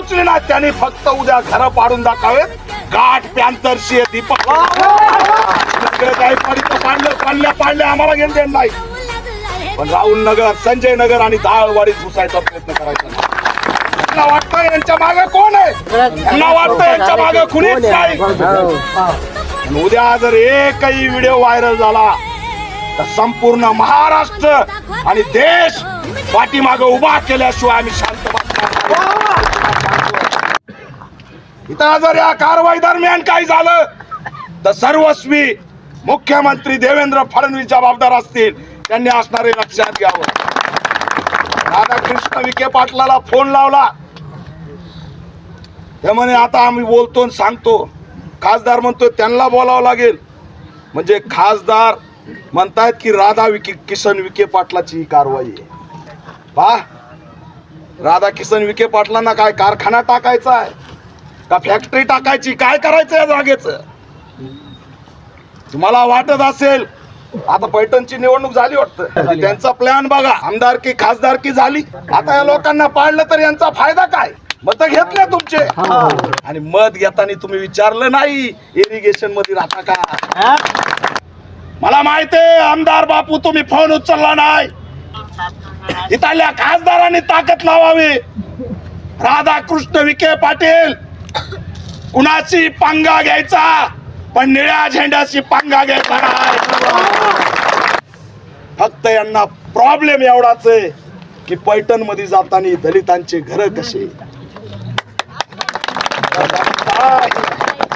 पोचले ना त्यांनी फक्त उद्या घर पाडून दाखवावेत गाठ दीपक. सगळं काही पाडलं पाडल्या पाडल्या आम्हाला घेऊन देणार नाही. पण राहुल नगर संजय नगर आणि दाळवाडीत घुसायचा प्रयत्न करायचा. त्यांना वाटतं यांच्या मागे कोण आहे? त्यांना वाटतं यांच्या मागे कुणीच नाही. उद्या जर एकही व्हिडिओ व्हायरल झाला तर संपूर्ण महाराष्ट्र आणि देश पाठीमागे उभा केल्याशिवाय आम्ही शांत बसणार. इथं जर या कारवाई दरम्यान काही झालं तर सर्वस्वी मुख्यमंत्री देवेंद्र फडणवीस जबाबदार असतील त्यांनी असणारे लक्षात घ्यावं. राधाकृष्ण विखे पाटलाला फोन लावला. ते म्हणे आता आम्ही बोलतो आणि सांगतो. खासदार म्हणतोय त्यांना बोलावं लागेल. म्हणजे खासदार म्हणतायत की राधा विखे किसन विखे पाटलाची ही कारवाई आहे. पा राधा किसन विखे पाटलांना काय कारखाना टाकायचा आहे? का फॅक्टरी टाकायची? काय करायचं या जागेचं? तुम्हाला वाटत असेल आता पैठणची निवडणूक झाली वाटतं. त्यांचा प्लॅन बघा. आमदारकी खासदारकी झाली. आता या लोकांना पाडलं तर यांचा फायदा काय? मत घेतले तुमचे. आणि मत घेताना तुम्ही विचारलं नाही इरिगेशनमध्ये राहता का? मला माहिती आहे आमदार बापू तुम्ही फोन उचलला नाही. इथल्या खासदारांनी ताकद लावावी. राधाकृष्ण विखे पाटील कुणाची पांगा घ्यायचा? पण निळ्या झेंड्याची पांगा घ्यायचा नाही. फक्त यांना प्रॉब्लेम एवढाच आहे की पैठणमध्ये जाताना दलितांचे घर कसे?